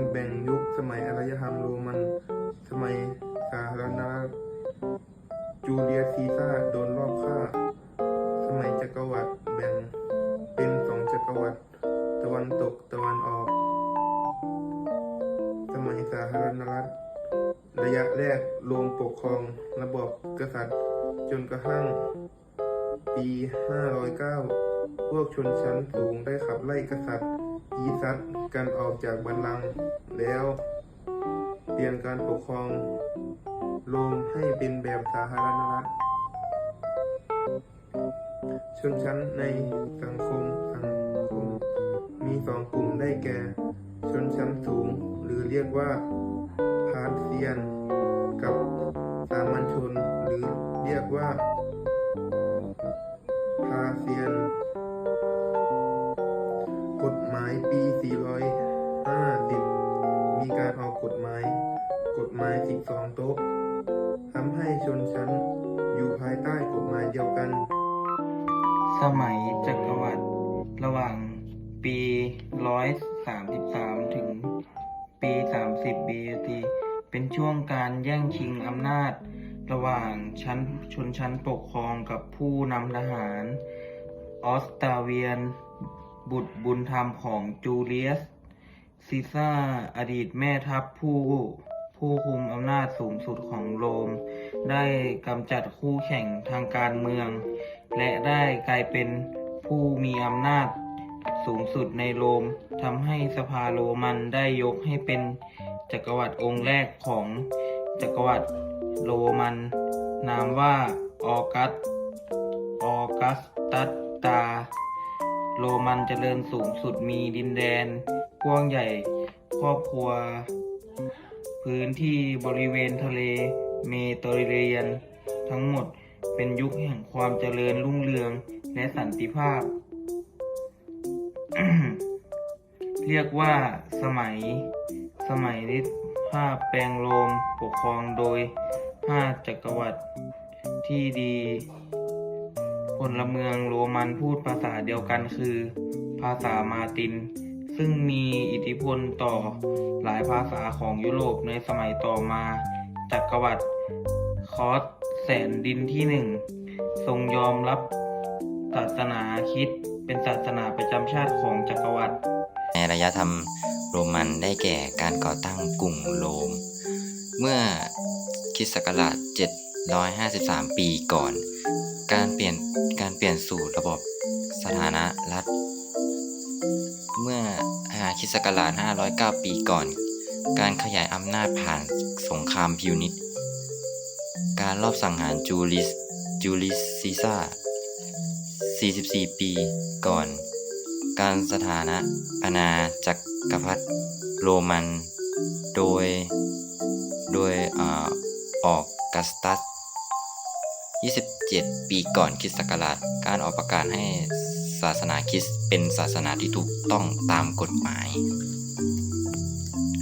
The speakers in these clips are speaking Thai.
ันแบ่งยุคสมัยอารยธรรมโรมัน สมัยสาธารณรัฐจูเลียซีซ่าโดนรอบฆ่า สมัยจักรวรรดิแบ่งเป็นสองจักรวรรดิตะวันตกตะวันออก สมัยสาธารณรัฐ ระยะแรกรวมปกครองระบอบกษัตริย์ จนกระทั่ง ปี 509 พวกชนชั้นสูงได้ขับไล่กษัตริย์อีซัต กันออกจากบัลลังก์แล้ว เปลี่ยนการปกครองโรมให้เป็นแบบสาธารณรัฐชนชั้นในสังคมสังคม มีสองกลุ่มได้แก่ ชนชั้นสูง หรือเรียกว่าพาร์เซียน กับสามัญชน หรือเรียกว่าพาเซียน ปี 450 มีการออกกฎหมาย กฎหมาย 12 โต๊ะทำให้ชนชั้นอยู่ภายใต้กฎหมายเดียวกัน สมัยจักรวรรดิระหว่างปี 133 ถึงปี 30 BC เป็นช่วงการแย่งชิงอำนาจ ระหว่างชั้นชนชั้นปกครองกับผู้นำทหาร ออสตาเวียน บุตรบุญธรรมของจูเลียสซีซ่าอดีตแม่ทัพผู้ผู้คุมอำนาจสูงสุดของโรม ได้กำจัดคู่แข่งทางการเมือง และได้กลายเป็นผู้มีอำนาจสูงสุดในโรมทำให้สภาโรมันได้ยกให้เป็นจักรวรรดิองค์แรกของจักรวรรดิโรมัน นามว่าออกัส ออกัสตัสตา โรมันเจริญสูงสุดมีดินแดน กว้างใหญ่ครอบครัว พื้นที่บริเวณทะเลเมเตอร์เรียน ทั้งหมดเป็นยุคแห่งความเจริญรุ่งเรืองและสันติภาพ เรียกว่าสมัย สมัยนิภาพแปลงโรมปกครองโดยห้าจักรวรรดิที่ดี พลเมืองโรมันพูดภาษาเดียวกันคือ ภาษามาติน ซึ่งมีอิทธิพลต่อหลายภาษาของยุโรปในสมัยต่อมาจักรวรรดิคอสแสนดินที่หนึ่งทรงยอมรับศาสนาคิดเป็นศาสนาประจำชาติของจักรวรรดิในระยะธรรมโรมันได้แก่การก่อตั้งกรุงโรม เมื่อคิสต์ศักราช753 ปีก่อน การเปลี่ยน เปลี่ยนสู่ระบบสถานะรัฐ เมื่ออาคิสกราช509 ปีก่อน การขยายอำนาจผ่านสงครามพิวนิต การลอบสังหารจูลิสจูลิสซีซ่า 44 ปีก่อน การสถานะอาณาจักรพรรดิโรมัน โดย โดยอออกกัสตัส 27 ปีก่อนคริสต์ศักราช การออกประกาศให้ศาสนาคริสต์เป็นศาสนาที่ถูกต้องตามกฎหมาย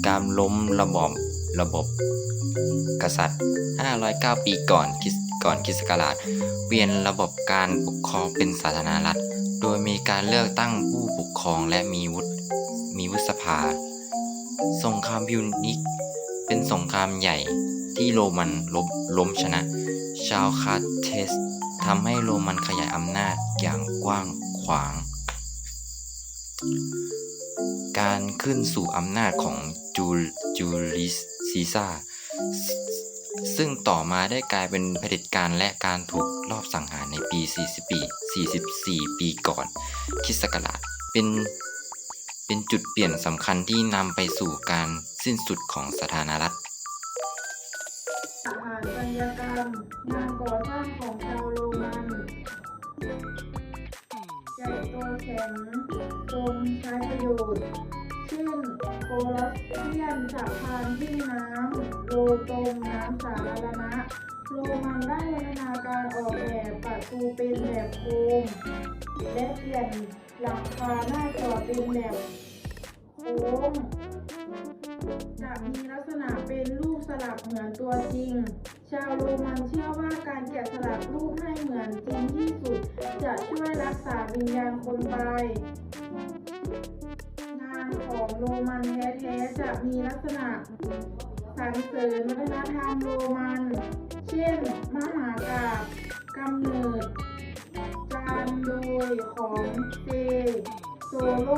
การล้มระบอบระบบ กษัตริย์ 509 ปีก่อนคริสต์ก่อนคริสต์ศักราช เปลี่ยนระบบการปกครองเป็นศาสนารัฐ โดยมีการเลือกตั้งผู้ปกครองและมีวุฒิมีวุฒิสภา สงครามพิวนิก เป็นสงครามใหญ่ที่โรมันลบล้มชนะ ชาวคาร์เทสทำให้โรมันขยายอำนาจอย่างกว้างขวาง การขึ้นสู่อำนาจของจูจูลิสซีซ่าร์ซึ่งต่อมาได้กลายเป็นเผด็จการและการถูกลอบสังหารในปี 40 ปี 44 ปีก่อนคริสต์ศักราชเป็นเป็นจุดเปลี่ยนสำคัญที่นำไปสู่การสิ้นสุดของสถานรัฐ ยกรรมงานก่อสร้างของชาวโรมันใหญ่โตแข็งทรงใช้ประโยชน์ เช่นโคลัสเทียนสะพานที่น้ำโลตมน้ำสาธารณะโรมันได้พัฒนาการออกแบบประตูเป็นแบบโค้งและเปลี่ยนหลังคาหน้าจอเป็นแบบโค้ง จะมีลักษณะเป็นรูปสลักเหมือนตัวจริง ชาวโรมันเชื่อว่าการแกะสลักรูปให้เหมือนจริงที่สุด จะช่วยรักษาวิญญาณคนตายงานของโรมันแท้ๆจะมีลักษณะสรรเสริญวัฒนธรรมโรมัน เช่น มหากาบกำเนิดจานโดยของเซโซโล